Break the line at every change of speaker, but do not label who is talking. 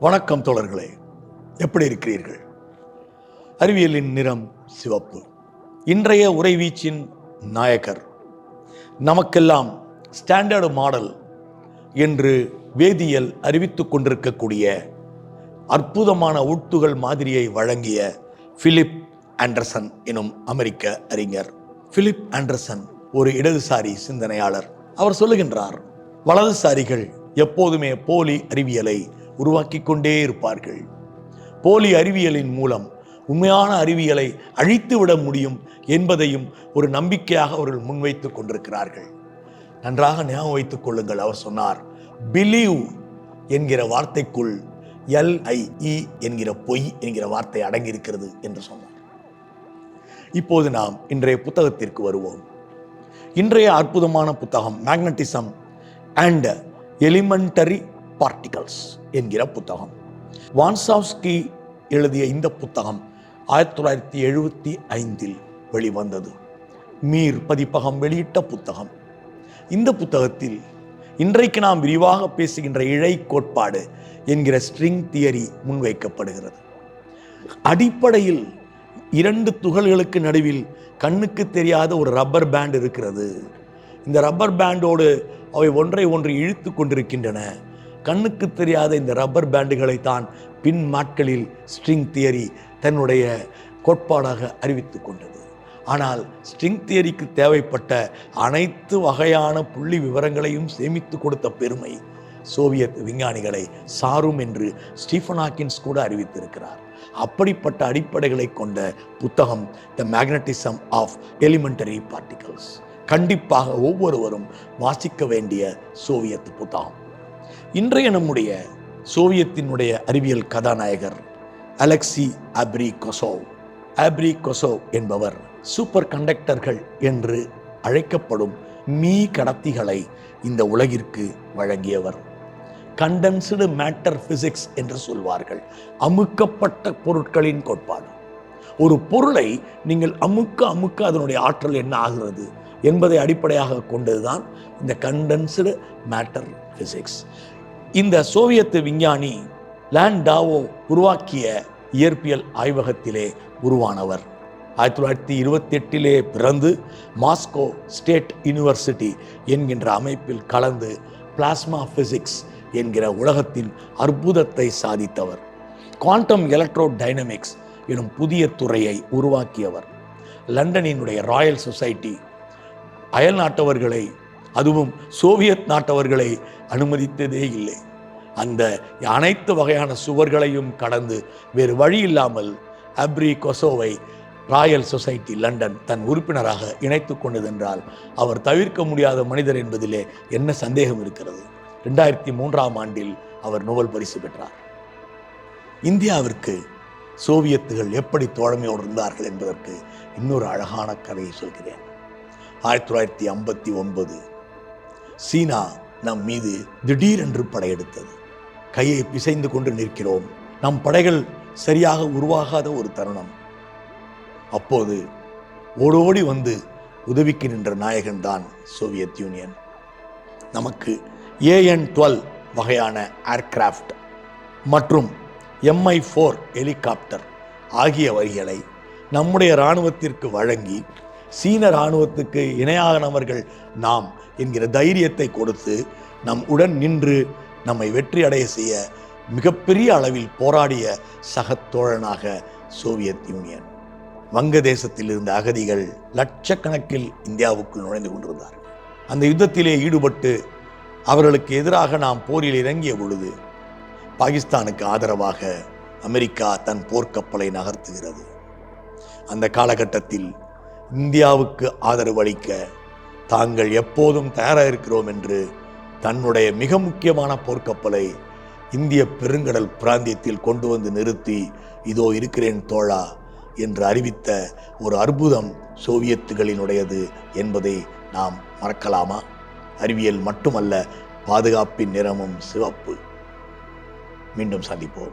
வணக்கம் தோழர்களே எப்படி இருக்கிறீர்கள்? அறிவியலின் நிறம் சிவப்பு. இன்றைய உரைவீச்சின் நாயகர். நமக்கெல்லாம் ஸ்டாண்டர்டு மாடல் என்று வேதியியல் அறிவித்துக் கொண்டிருக்கக்கூடிய அற்புதமான ஊட்டுகள் மாதிரியை வழங்கிய பிலிப் ஆண்டர்சன் எனும் அமெரிக்க அறிஞர். பிலிப் ஆண்டர்சன் ஒரு இடதுசாரி சிந்தனையாளர். அவர் சொல்லுகின்றார் வலதுசாரிகள் எப்போதுமே போலி அறிவியலை உருவாக்கி கொண்டே இருப்பார்கள். போலி அறிவியலின் மூலம் உண்மையான அறிவியலை அழித்து விட முடியும் என்பதையும் ஒரு நம்பிக்கையாக அவர்கள் முன்வைத்துக் கொண்டிருக்கிறார்கள். நன்றாக ஞாபகம் வைத்துக் கொள்ளுங்கள் அவர் சொன்னார் பிலீவ் என்கிற வார்த்தைக்குள் எல்ஐஇ என்கிற பொய் என்கிற வார்த்தை அடங்கியிருக்கிறது என்று சொன்னார். இப்போது நாம் இன்றைய புத்தகத்திற்கு வருவோம். இன்றைய அற்புதமான புத்தகம் மேக்னட்டிசம் அண்ட் எலிமெண்டரி பார்ட்டிகல்ஸ் என்கிற புத்தகம். வான்சாவ்ஸ்கி எழுதிய இந்த புத்தகம் ஆயிரத்தி தொள்ளாயிரத்தி எழுபத்தி ஐந்தில் வெளிவந்தது. மீர் பதிப்பகம் வெளியிட்ட புத்தகம். இந்த புத்தகத்தில் இன்றைக்கு நாம் விரிவாக பேசுகின்ற இழை கோட்பாடு என்கிற ஸ்ட்ரிங் தியரி முன்வைக்கப்படுகிறது. அடிப்படையில் இரண்டு துகள்களுக்கு நடுவில் கண்ணுக்கு தெரியாத ஒரு ரப்பர் பேண்ட் இருக்கிறது. இந்த ரப்பர் பேண்டோடு அவை ஒன்றை ஒன்று இழுத்து கொண்டிருக்கின்றன. கண்ணுக்கு தெரியாத இந்த ரப்பர் பேண்டுகளை தான் பின் நாட்களில் ஸ்ட்ரிங் தியரி தன்னுடைய கோட்பாடாக அறிவித்து கொண்டது. ஆனால் ஸ்ட்ரிங் தியரிக்கு தேவைப்பட்ட அனைத்து வகையான புள்ளி விவரங்களையும் சேமித்து கொடுத்த பெருமை சோவியத் விஞ்ஞானிகளை சாரும் என்று ஸ்டீஃபன் ஹாக்கின்ஸ் கூட அறிவித்திருக்கிறார். அப்படிப்பட்ட அடிப்படைகளை கொண்ட புத்தகம் the magnetism of elementary particles கண்டிப்பாக ஒவ்வொருவரும் வாசிக்க வேண்டிய சோவியத் புத்தகம். இன்றைய நம்முடைய சோவியத்தினுடைய அறிவியல் கதாநாயகர் அலெக்சி அப்ரி கொசோவ் அப்ரி கொசோவ் என்பவர் சூப்பர் கண்டக்டர்கள் என்று அழைக்கப்படும் மீ கடத்திகளை இந்த உலகிற்கு வழங்கியவர். கண்டென்ஸ்டு மேட்டர் பிசிக்ஸ் என்று சொல்வார்கள். அமுக்கப்பட்ட பொருட்களின் கோட்பாடு. ஒரு பொருளை நீங்கள் அமுக்க அமுக்க அதனுடைய ஆற்றல் என்ன ஆகிறது? என்பதை அடிப்படையாக கொண்டதுதான் இந்த கண்டென்ஸ்டு மேட்டர் பிசிக்ஸ் இந்த சோவியத்து விஞ்ஞானி லேண்டாவோ உருவாக்கிய இயற்பியல் ஆய்வகத்திலே உருவானவர். ஆயிரத்தி தொள்ளாயிரத்தி இருபத்தி எட்டிலே பிறந்து மாஸ்கோ ஸ்டேட் யூனிவர்சிட்டி என்கின்ற அமைப்பில் கலந்து பிளாஸ்மா பிசிக்ஸ் என்கிற உலகத்தின் அற்புதத்தை சாதித்தவர். குவாண்டம் எலக்ட்ரோ டைனமிக்ஸ் எனும் புதிய துறையை உருவாக்கியவர். லண்டனினுடைய ராயல் சொசைட்டி அயல் நாட்டவர்களை அதுவும் சோவியத் நாட்டவர்களை அனுமதித்ததே இல்லை. அந்த அனைத்து வகையான சுவர்களையும் கடந்து வேறு வழி இல்லாமல் அப்ரி கொசோவை ராயல் சொசைட்டி லண்டன் தன் உறுப்பினராக இணைத்து கொண்டதென்றால் அவர் தவிர்க்க முடியாத மனிதர் என்பதிலே என்ன சந்தேகம் இருக்கிறது? ரெண்டாயிரத்தி மூன்றாம் ஆண்டில் அவர் நோபல் பரிசு பெற்றார். இந்தியாவிற்கு சோவியத்துகள் எப்படி தோழமையோடு இருந்தார்கள் என்பதற்கு இன்னொரு அழகான கதையை சொல்கிறேன். ஆயிரத்தி தொள்ளாயிரத்தி ஐம்பத்தி ஒன்பது. சீனா நம் மீது திடீரென்று படையெடுத்தது. கையை பிசைந்து கொண்டு நிற்கிறோம். நம் படைகள் சரியாக உருவாகாத ஒரு தருணம். அப்போது ஓடோடி வந்து உதவிக்கு நின்ற நாயகன் தான் சோவியத் யூனியன். நமக்கு ஏஎன் டுவெல் வகையான ஏர்கிராஃப்ட் மற்றும் எம்ஐ ஃபோர் ஹெலிகாப்டர் ஆகிய வரிகளை நம்முடைய இராணுவத்திற்கு வழங்கி சீன இராணுவத்துக்கு இணையானவர்கள் நாம் என்கிற தைரியத்தை கொடுத்து நம் உடன் நின்று நம்மை வெற்றி அடைய செய்ய மிகப்பெரிய அளவில் போராடிய சகத்தோழனாக சோவியத் யூனியன். வங்கதேசத்தில் இருந்த அகதிகள் லட்சக்கணக்கில் இந்தியாவுக்குள் நுழைந்து கொண்டிருந்தார்கள். அந்த யுத்தத்திலே ஈடுபட்டு அவர்களுக்கு எதிராக நாம் போரில் இறங்கிய பொழுது பாகிஸ்தானுக்கு ஆதரவாக அமெரிக்கா தன் போர்க்கப்பலை நகர்த்துகிறது. அந்த காலகட்டத்தில் இந்தியாவுக்கு ஆதரவு அளிக்க தாங்கள் எப்போதும் தயாராக இருக்கிறோம் என்று தன்னுடைய மிக முக்கியமான போர்க்கப்பலை இந்திய பெருங்கடல் பிராந்தியத்தில் கொண்டு வந்து நிறுத்தி இதோ இருக்கிறேன் தோழா என்று அறிவித்த ஒரு அற்புதம் சோவியத்துகளினுடையது என்பதை நாம் மறக்கலாமா? அறிவியல் மட்டுமல்ல பாதுகாப்பின் நிறமும் சிவப்பு. மீண்டும் சந்திப்போம்.